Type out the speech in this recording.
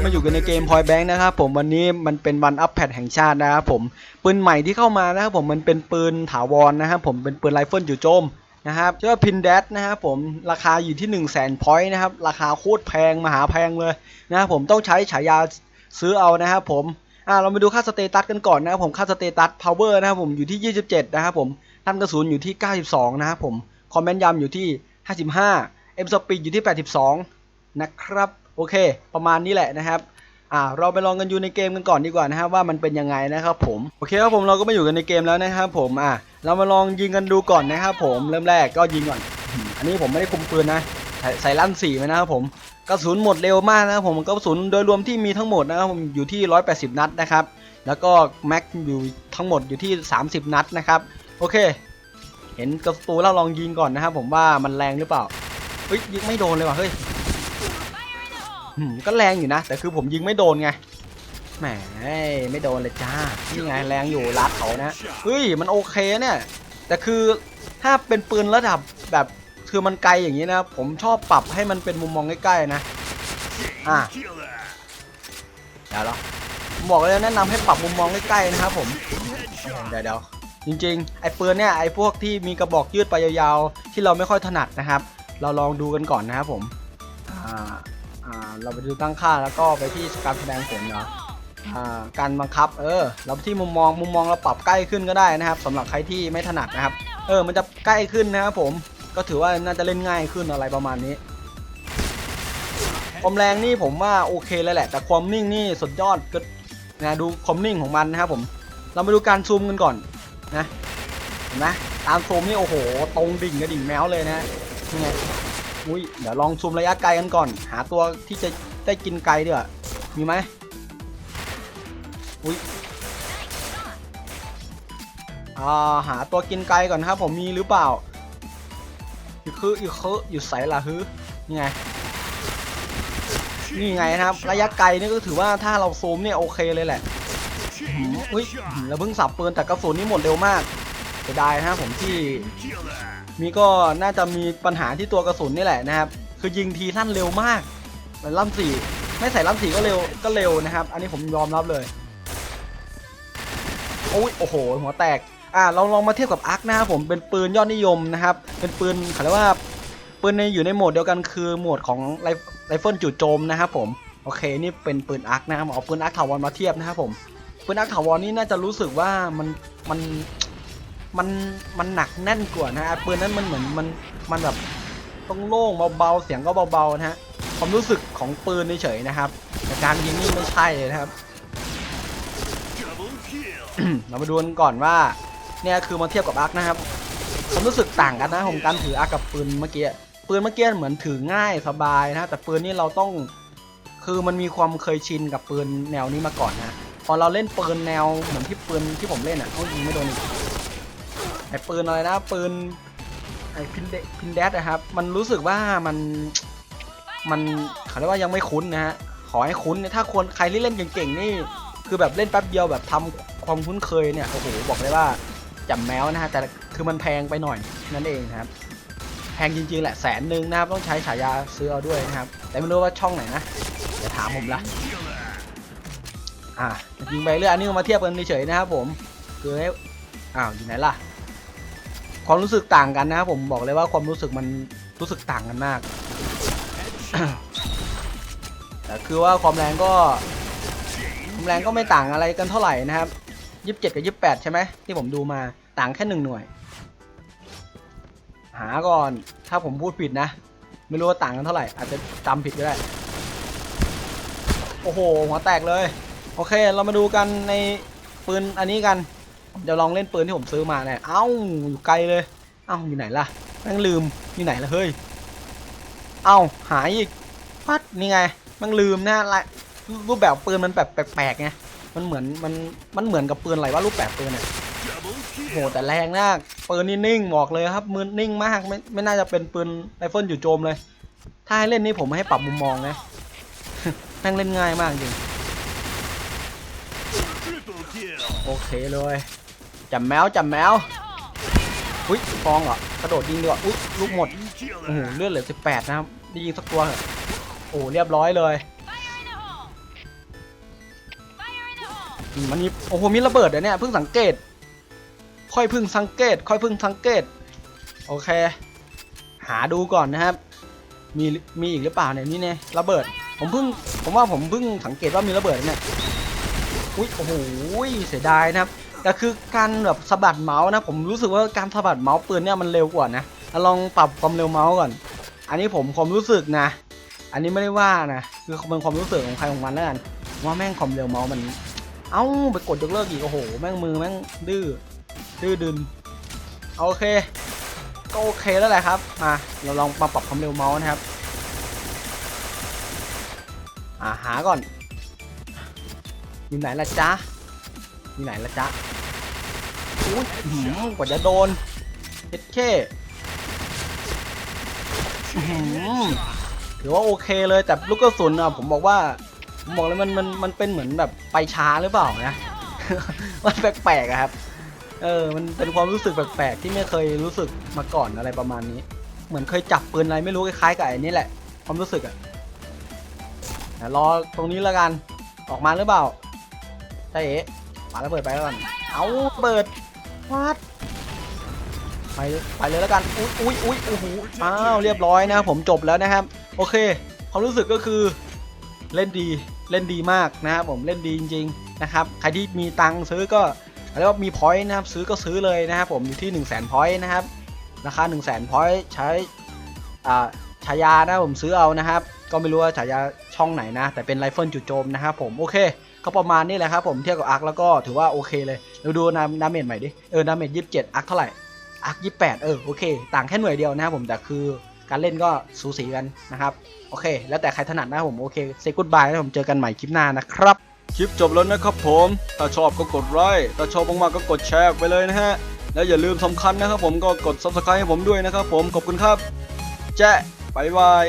ก็มาอยู่กันในเกม Point Bank นะครับผมวันนี้มันเป็นวันอัปแพดแห่งชาตินะครับผมปืนใหม่ที่เข้ามานะครับผมมันเป็นปืนถาวรนะครับผมเป็นปืนไรเฟิลจู่โจมนะครับชื่อว่าพินแดดนะครับผมราคาอยู่ที่1 0 0 0 0แสนพอยต์นะครับราคาโคตรแพงมหาแพงเลยนะครับผมต้องใช้ฉายาซื้อเอานะครับผมอ่าเรามาดูค่าสเตตัสกันก่อนนะครับผมค่าสเตตัส power นะครับผมอยู่ที่ 27 นะครับผมท่านกระสุนอยู่ที่ 92 นะครับผมคอมเมนต์ยำอยู่ที่ 55 M speed อยู่ที่ 82 นะครับ โอเค ประมาณนี้แหละนะครับอ่าเราไปลองกันอยู่ในเกมกันก่อนดีกว่านะครับว่ามันเป็นยังไงนะครับผมโอเคครับผมเราก็มาอยู่กันในเกมแล้วนะครับผมอ่าเรามาลองยิงกันดูก่อนนะครับผมเริ่มแรกก็ยิงก่อน อันนี้ผมไม่ได้คุมปืนนะใส่ลั่นสี่ไว้นะครับผมกระสุนหมดเร็วมากนะครับผมกระสุนโดยรวมที่มีทั้งหมดนะครับผมอยู่ที่ 180 นัดนะครับแล้วก็แม็กอยู่ทั้งหมดอยู่ที่ 30 นัดนะครับโอเค เห็นกระสุนแล้วลองยิงก่อนนะครับผมว่ามันแรงหรือเปล่าเฮ้ยยิงไม่โดนเลยว่ะเฮ้ย ก็แรงอยู่นะ แต่คือผมยิงไม่โดนไงแหมไม่โดนเลยจ้านี่ไงแรงอยู่รัดเขานะเฮ้ยมันโอเคเนี่ย แต่คือถ้าเป็นปืนระดับแบบคือมันไกลอย่างนี้นะ ผมชอบปรับให้มันเป็นมุมมองใกล้ๆนะอะเดี๋ยวเราผมบอกเลยแนะนำให้ปรับมุมมองใกล้ๆนะครับผมเดี๋ยวเดี๋ยวจริงๆ ไอ้ปืนเนี่ยไอ้พวกที่มีกระบอกยืดไปยาวๆ ที่เราไม่ค่อยถนัดนะครับ เราลองดูกันก่อนนะครับผมอ่า เราไปดูตั้งค่าแล้วก็ไปที่การแสดงผลเนาะการบังคับเออเราไปที่มุมมองมุมมองเราปรับใกล้ขึ้นก็ได้นะครับสำหรับใครที่ไม่ถนัดนะครับ เออมันจะใกล้ขึ้นนะครับผมก็ถือว่าน่าจะเล่นง่ายขึ้นอะไรประมาณนี้ความแรงนี่ผมว่าโอเคเลยแหละ แต่ความนิ่งนี่สุดยอดก็นะดูความนิ่งของมันนะครับผมเรามาดูการซูมกันก่อนนะเห็นไหมตามซูมนี่โอ้โห ตรงดิ่งกระดิ่งแมวเลยนะนี่ไง อุ้ยเดี๋ยวลองซูมระยะไกลกันก่อน หาตัวที่จะได้กินไกลเดี๋ยวมีไหมอุ้ยอ่าหาตัวกินไกลก่อนนะครับผมมีหรือเปล่าอยู่คืออยู่คืออยู่ใสละฮึนี่ไงนี่ไงนะครับ ระยะไกลนี่ก็ถือว่าถ้าเราซูมเนี่ยโอเคเลยแหละอุ้ยหืมแล้วเพิ่งสับปืนแต่กระสุนนี่หมดเร็วมากเสียดายนะครับผมที่ มีก็น่าจะมีปัญหาที่ตัวกระสุนนี่แหละนะครับ คือยิงทีลั่นเร็วมากเหมือนลั่นสี่ไม่ใส่ลั่นสี่ก็เร็วก็เร็วนะครับ อันนี้ผมยอมรับเลยโอ้ยโอ้โห หัวแตกอ่าเราลองมาเทียบกับอาร์คนะครับผมเป็นปืนยอดนิยมนะครับ เป็นปืนเขาเรียกว่าปืนในอยู่ในโหมดเดียวกันคือโหมดของไรไรเฟิลจู่โจมนะครับผมโอเคนี่เป็นปืนอาร์คนะครับเอาปืนอาร์คถาวรมาเทียบนะครับผมปืนอาร์คถาวรนี่น่าจะรู้สึกว่ามันมัน มันมันหนักแน่นกว่านะฮะปืนนั้นมันเหมือนมันมันแบบต้องโล่งเบาๆเสียงก็เบาๆนะฮะความรู้สึกของปืนเฉยๆนะครับแต่การยิงนี่ไม่ใช่เลยนะครับ เรามาดูกันก่อนว่าเนี่ยคือมาเทียบกับอาร์คนะครับความรู้สึกต่างกันนะผมการถืออาร์คกับปืนเมื่อกี้ปืนเมื่อกี้เหมือนถือง่ายสบายนะแต่ปืนนี่เราต้องคือมันมีความเคยชินกับปืนแนวนี้มาก่อนนะพอเราเล่นปืนแนวเหมือนที่ปืนที่ผมเล่นอะเขายิงไม่โดนอีก ไอ้ปืนอะไรนะปืนไอ้พินเดพินแดดนะครับ มันรู้สึกว่ามันมันเขาเรียกว่ายังไม่คุ้นนะฮะขอให้คุ้นเนี่ยถ้าคนใครที่เล่นเก่งๆนี่คือแบบเล่นแป๊บเดียวแบบทำความคุ้นเคยเนี่ยโอ้โหบอกเลยว่าจำแมวนะฮะแต่คือมันแพงไปหน่อยนั่นเองครับ แพงจริงๆแหละแสนหนึ่งนะครับต้องใช้ฉายาซื้อเอาด้วยนะครับ แต่ไม่รู้ว่าช่องไหนนะเดี๋ยวถามผมละอะยิงไปเรื่อยอันนี้มาเทียบกันเฉยๆนะครับผมคืออ้าวอยู่ไหนล่ะ ความรู้สึกต่างกันนะครับผมบอกเลยว่าความรู้สึกมันรู้สึกต่างกันมากแต่คือว่าความแรงก็ความแรงก็ไม่ต่างอะไรกันเท่าไหร่นะครับยี่สิบเจ็ดกับยี่สิบแปดใช่ไหมที่ผมดูมาต่างแค่หนึ่งหน่วย หาก่อนถ้าผมพูดผิดนะ ไม่รู้ว่าต่างกันเท่าไหร่ อาจจะจำผิดก็ได้ โอ้โหหัวแตกเลย โอเคเรามาดูกันในปืนอันนี้กัน เดี๋ยวลองเล่นปืนที่ผมซื้อมาเนี่ยเอ้าอยู่ไกลเลย เอ้าอยู่ไหนล่ะม่งลืมอยู่ไหนล่ะเฮ้ย เอ้าหายอีกพัดนี่ไง มันลืมนะละรูปแบบปืนมันแบบแปลกๆไง มันเหมือนมันมันเหมือนกับปืนอะไรว่ารูปแบบปืนเนี่ยโหแต่แรงมากปืนนี่นิ่งบอกเลยครับมือนิ่งมากไม่ไม่น่าจะเป็นปืนไรเฟิลอยู่โจมเลย ถ้าให้เล่นนี่ผมให้ปรับมุมมองนะแม่งเล่นง่ายมากจริงโอเคเลย จับแมวจับแมวอุ้ยฟองเหรอกระโดดยิงดีกว่าอุ้ยลูกหมดโอ้โหเลือดเหลือสิบแปดนะครับได้ยิงสักตัวเหรอโอ้เรียบร้อยเลยอืมมันมีโอ้โหมีระเบิดเหรอเนี่ยเพิ่งสังเกต ค่อยเพิ่งสังเกต ค่อยเพิ่งสังเกตโอเค หาดูก่อนนะครับ มีมีอีกหรือเปล่าเนี่ยนี่เนี่ยระเบิด ผมเพิ่งผมว่าผมเพิ่งสังเกตว่ามีระเบิดเนี่ยอุ้ยโอ้โหเสียดายนะครับ แต่คือการแบบสะบัดเมาส์นะผมรู้สึกว่าการสะบัดเมาส์ปืนเนี่ยมันเร็วกว่านะลองปรับความเร็วเมาส์ก่อน อันนี้ผมความรู้สึกนะ อันนี้ไม่ได้ว่านะคือเป็นความรู้สึกของใครของมันแล้วกันว่าแม่งความเร็วเมาส์มัน เอ้าไปกดยกเลิกอีกโอ้โหแม่งมือแม่งดื้อดื้อดึนโอเคก็โอเคแล้วแหละครับมาเราลองมาปรับความเร็วเมาส์นะครับอ่าหาก่อนอยู่ไหนละจ๊ะ อยู่ไหนละจ๊ะอุ้ยอื้อหือกว่าจะโดนเอ็ดเคอื้อหือถือว่าโอเคเลยแต่ลูกกระสุนอะผมบอกว่าผมบอกเลยมันมันมันเป็นเหมือนแบบไปช้าหรือเปล่านะมันแปลกๆอะครับ เออ มันเป็นความรู้สึกแปลกๆที่ไม่เคยรู้สึกมาก่อนอะไรประมาณนี้ เหมือนเคยจับปืนอะไรไม่รู้คล้ายๆกับไอ้นี่แหละ ความรู้สึกอะอะรอตรงนี้แล้วกัน ออกมาหรือเปล่าใช่เอ๊ะ ปาระเบิดไปแล้วกัน เอาเปิดวัดไปไปเลยแล้วกัน อุ้ยอุ้ยอุ้ยโอ้โหอ้าวเรียบร้อยนะครับผมจบแล้วนะครับ โอเค ความรู้สึกก็คือเล่นดีเล่นดีมากนะครับผมเล่นดีจริงๆนะครับใครที่มีตังค์ซื้อก็แล้วมีพอยต์นะครับซื้อก็ซื้อเลยนะครับผมอยู่ที่1 0 0 0 0แสนพอยต์นะครับราคา1 0 0 0 0แสนพอยต์ใช้อ่าฉายานะผมซื้อเอานะครับ ก็ไม่รู้ว่าฉายา ช่องไหนนะ แต่เป็นไรเฟิลจู่โจมนะครับผมโอเค ก็ประมาณนี้แหละครับผมเทียบกับอาร์คแล้วก็ถือว่าโอเคเลยเราดูนาดาเมจใหม่ดิเออดาเมจยี่สิบเจ็ดอาร์คเท่าไหร่อาร์คยี่แปดเออโอเค ต่างแค่หน่วยเดียวนะครับผมแต่คือการเล่นก็สูสีกันนะครับโอเค แล้วแต่ใครถนัดนะครับผมโอเคเซกุดบายแล้วผมเจอกันใหม่คลิปหน้านะครับคลิปจบแล้วนะครับผม ถ้าชอบก็กดไลค์ ถ้าชอบมากๆก็กดแชร์ไปเลยนะฮะ แล้วอย่าลืมสำคัญนะครับผมก็กด subscribe ให้ผมด้วยนะครับผม ขอบคุณครับ แจ๊ะบายบาย